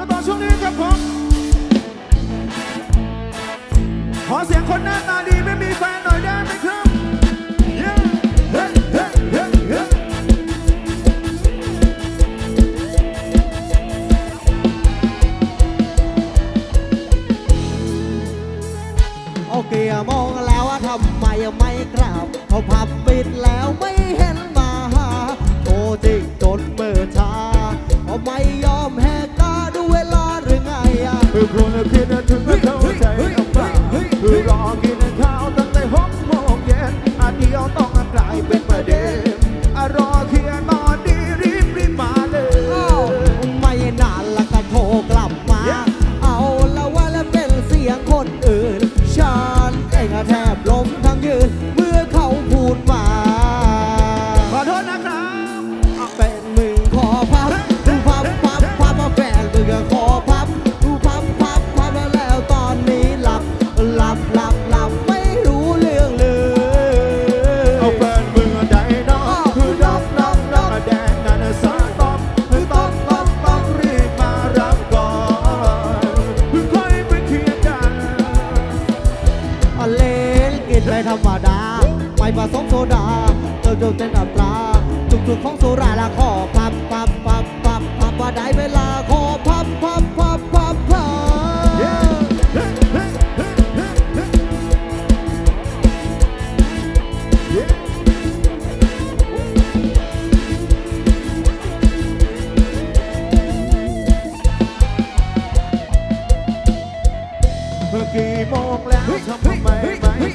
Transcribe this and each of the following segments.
กันต่อช่วงนี้ครับผมขอเสียงคนหน้าตาดีไม่มีแฟนหน่อยได้ไหมครับ Yeah. Hey, hey, hey, hey. โอเคมองแล้วว่าทำไมไม่กราบเขาพับ เลนกินไม่ธรรมดาไม่ผสมโซดาเติมจนเต็มอัตราจุกๆของสุราละขอพับพับพับพับพับว่าได้เวลาขอพับพับพับพับพับเมื่อกี่โมงแล้วทำไม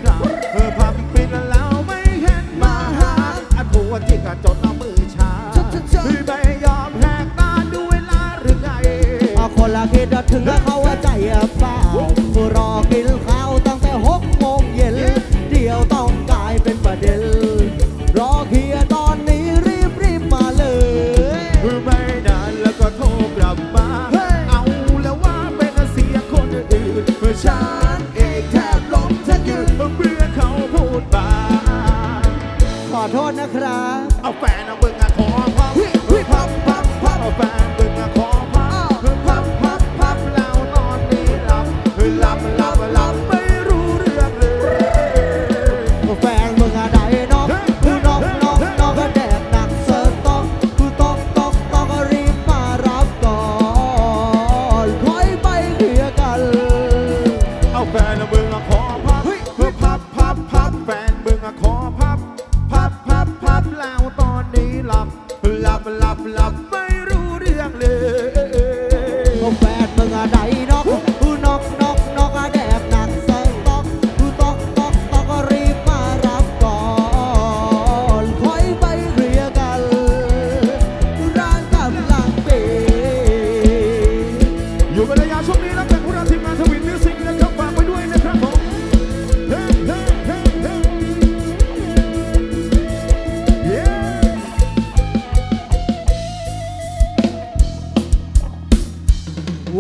กลับเธอพับปิดแล้วไม่เห็นมาหาอันผัวที่กระจดเอามือชาไม่ยอมแหกตาดูเวลาหรือไงเอาคนละคิดถึงเขาว่าใจเปล่ารอกินข้าวตั้งแต่หกโมงเย็นเดี๋ยวต้องกลายเป็นประเด็นรอเคลียตอนนี้รีบรีบมาเลยคือไม่นานแล้วก็โทรกลับมาเอาแล้วว่าเป็นเสียคนอื่นเมื่อฉันเอง โทษนะครับ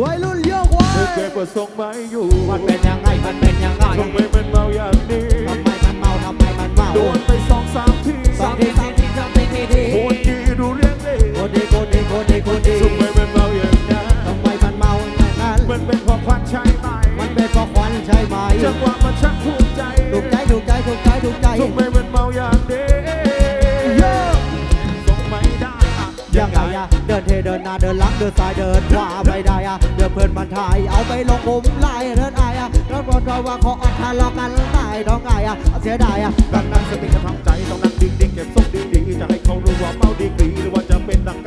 วัยรุ่นโยกไว้เธอเก็บประสงค์ไม่อยู่ มันเป็นยังไง มันเป็นยังไงทำไมมันเมาอย่างนี้ทำไมมันเมาทำไมมันเมาโดนไปสองสามทีสองทีสามทีสามทีทีทีโคนดีดูเรื่องเลยคนดีคนดีคนดีคนดีทำไมมันเมาอย่างนั้นทำไมมันเมาอย่างนั้นมันเป็นเพราะควันใช่ไหมมันเป็นเพราะควันใช่ไหมจังหวะมันชักถูกใจถูกใจถูกใจถูกใจถูกใจทำไมมันเมาอย่างนี้ส่งไม่ได้อะยังไงอะเดินเทเดินหน้าเดินหลังเดินซ้ายเดินขวาไม่ได้อะ เพื่อนมันถ่ายเอาไปลงมุมไล่เรื่อายอะแล้วบอกว่าขอทะเลาะกันตายต้องไงอะเสียดายอะดังนั้นสติจะทำใจต้องนั่งดิ้งดิ้งเก็บซุกดิ้งดิ้งจะให้เขารู้ว่าเมาดีกรีหรือว่าจะเป็นดัง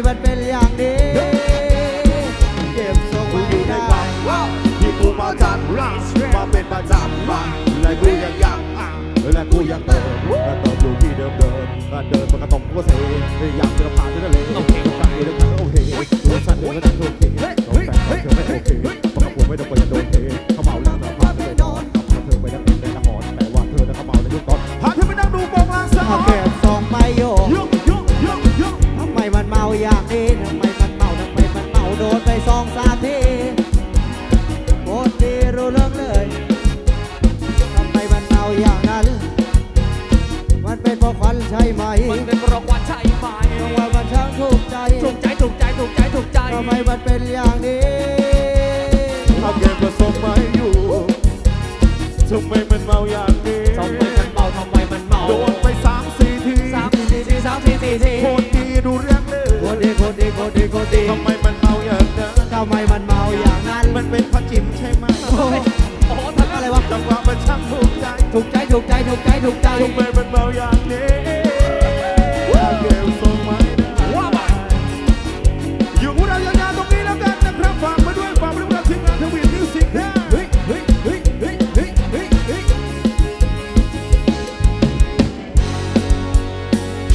มมันเป็นอย่างนี้ เก็บทรงกูไม่อยู่ในได้ความที่กูมาจัดรัสมาเป็นประจำมาและกูยังอยากอะและกูยังเติมและเติมอยู่ที่เดิมเดิมเดินมันก็ต้งก็เซ่อยากจะผ่านที่ทะเลโอเคโอเคโอเคตัวสั่นเดินก็ต้องโอเคต้อเธอไม่โอเคเพราะกูไม่ต้องไปโดนเทเขาเม ใช่ไหมมันเป็นรางวัลใช่ไหมรางวัลมันช่างถูกใจ ถูกใจถูกใจถูกใจถูกใจทำไมมันเป็นอย่างนี้ทำเกินก็ส่งมาอยู่ทำไมมันเมาอย่างนี้ทำไมมันเมาทำไมมันเมาโดนไปสามสี่ทีสามสี่ทีสามสี่ทีโคตรดีดูเรื่องเลยโคตรดีโคตรดีโคตรดีโคตรดีทำไมมันเมาอย่างนั้นทำไมมันเมาอย่างนั้น มันเป็นพระจิมใช่ไหมโอ้ทำอะไรวะจังหวะมันช่างถูกใจถูกใจถูกใจถูกใจถูกใจทำไมมันเมาอย่างนี้